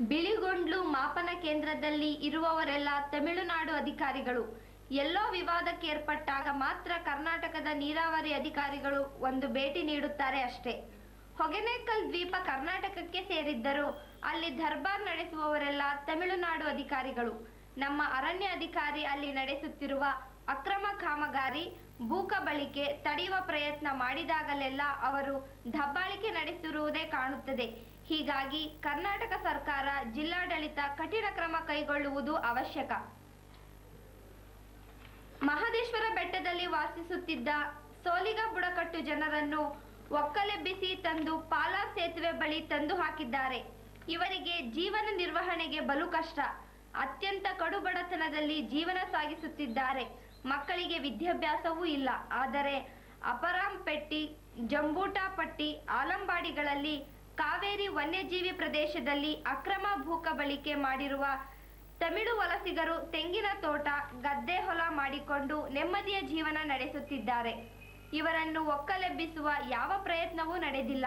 ಬಿಳಿಗೊಂಡ್ಲು ಮಾಪನ ಕೇಂದ್ರದಲ್ಲಿ ಇರುವವರೆಲ್ಲ ತಮಿಳುನಾಡು ಅಧಿಕಾರಿಗಳು. ಎಲ್ಲೋ ವಿವಾದಕ್ಕೇರ್ಪಟ್ಟಾಗ ಮಾತ್ರ ಕರ್ನಾಟಕದ ನೀರಾವರಿ ಅಧಿಕಾರಿಗಳು ಒಂದು ಭೇಟಿ ನೀಡುತ್ತಾರೆ ಅಷ್ಟೇ. ಹೊಗೆನೇಕಲ್ ದ್ವೀಪ ಕರ್ನಾಟಕಕ್ಕೆ ಸೇರಿದ್ದರೂ ಅಲ್ಲಿ ದರ್ಬಾರ್ ನಡೆಸುವವರೆಲ್ಲ ತಮಿಳುನಾಡು ಅಧಿಕಾರಿಗಳು. ನಮ್ಮ ಅರಣ್ಯ ಅಧಿಕಾರಿ ಅಲ್ಲಿ ನಡೆಸುತ್ತಿರುವ ಅಕ್ರಮ ಕಾಮಗಾರಿ ಭೂಕಬಳಿಕೆ ತಡೆಯುವ ಪ್ರಯತ್ನ ಮಾಡಿದಾಗಲೆಲ್ಲ ಅವರು ದಬ್ಬಾಳಿಕೆ ನಡೆಸಿರುವುದೇ ಕಾಣುತ್ತದೆ. ಹೀಗಾಗಿ ಕರ್ನಾಟಕ ಸರ್ಕಾರ ಜಿಲ್ಲಾಡಳಿತ ಕಠಿಣ ಕ್ರಮ ಕೈಗೊಳ್ಳುವುದು ಅವಶ್ಯಕ. ಮಹದೇಶ್ವರ ಬೆಟ್ಟದಲ್ಲಿ ವಾಸಿಸುತ್ತಿದ್ದ ಸೋಲಿಗ ಬುಡಕಟ್ಟು ಜನರನ್ನು ಒಕ್ಕಲೆಬ್ಬಿಸಿ ತಂದು ಪಾಲಾ ಸೇತುವೆ ಬಳಿ ತಂದು ಹಾಕಿದ್ದಾರೆ. ಇವರಿಗೆ ಜೀವನ ನಿರ್ವಹಣೆಗೆ ಬಲು ಕಷ್ಟ. ಅತ್ಯಂತ ಬಡತನದಲ್ಲಿ ಜೀವನ ಸಾಗಿಸುತ್ತಿದ್ದಾರೆ. ಮಕ್ಕಳಿಗೆ ವಿದ್ಯಾಭ್ಯಾಸವೂ ಇಲ್ಲ. ಆದರೆ ಅಪರಾಂಪೆಟ್ಟಿ ಜಂಬೂಟಾಪಟ್ಟಿ ಆಲಂಬಾಡಿಗಳಲ್ಲಿ ಕಾವೇರಿ ವನ್ಯಜೀವಿ ಪ್ರದೇಶದಲ್ಲಿ ಅಕ್ರಮ ಭೂಕಬಳಿಕೆ ಮಾಡಿರುವ ತಮಿಳು ವಲಸಿಗರು ತೆಂಗಿನ ತೋಟ, ಗದ್ದೆ ಹೊಲ ಮಾಡಿಕೊಂಡು ನೆಮ್ಮದಿಯ ಜೀವನ ನಡೆಸುತ್ತಿದ್ದಾರೆ. ಇವರನ್ನು ಒಕ್ಕಲೆಬ್ಬಿಸುವ ಯಾವ ಪ್ರಯತ್ನವೂ ನಡೆದಿಲ್ಲ.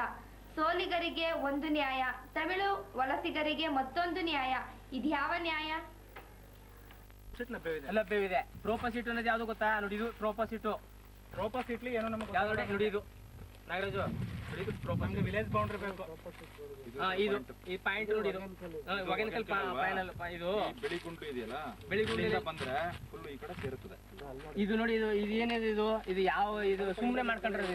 ಸೋಲಿಗರಿಗೆ ಒಂದು ನ್ಯಾಯ, ತಮಿಳು ವಲಸಿಗರಿಗೆ ಮತ್ತೊಂದು ನ್ಯಾಯ. ಇದ್ಯಾವ ನ್ಯಾಯ? ಲಭ್ಯವಿದೆ ಲಭ್ಯವಿದೆ ಪ್ರೋಪೋಸಿಟ್ ಅನ್ನೋದು ಯಾವ್ದು ಗೊತ್ತಾ? ನೋಡಿ ಇದು ಪ್ರೋಪೋಸಿಟ್ ರೋಪಸ್ ಇಟ್ಲಿ ಏನೋ ನಮಗೆ ಯಾವ್ದು ನೋಡಿ ನೋಡಿ ಇದು. ನಾಗರಾಜು ನೋಡಿ ಇದು ಪ್ರೋಪೋಸಿಟ್ ನಮ್ಗೆ ವಿಲೇಜ್ ಬೌಂಡ್ರಿ ಬೇಕು. ಹಾ ಇದು ಈ ಪಾಯಿಂಟ್ ನೋಡಿ ಇದು. ಒಗೇನಕಲ್ ಫೈನಲ್ ಇದು. ಬೆಳಿಗುಂಟು ಇದೆಯಲ್ಲ ಬೆಳಿಗುಂಟು ಇಲ್ಲಿಂದ ಬಂದ್ರೆ ಫುಲ್ ಈ ಕಡೆ ಸೇರುತ್ತದೆ. ಇದು ನೋಡಿ ಇದು ಇದು ಏನಿದೆ ಇದು? ಇದು ಯಾವ ಇದು ಸುಮ್ಮನೆ ಮಾಡ್ಕೊಂಡ್ರೆ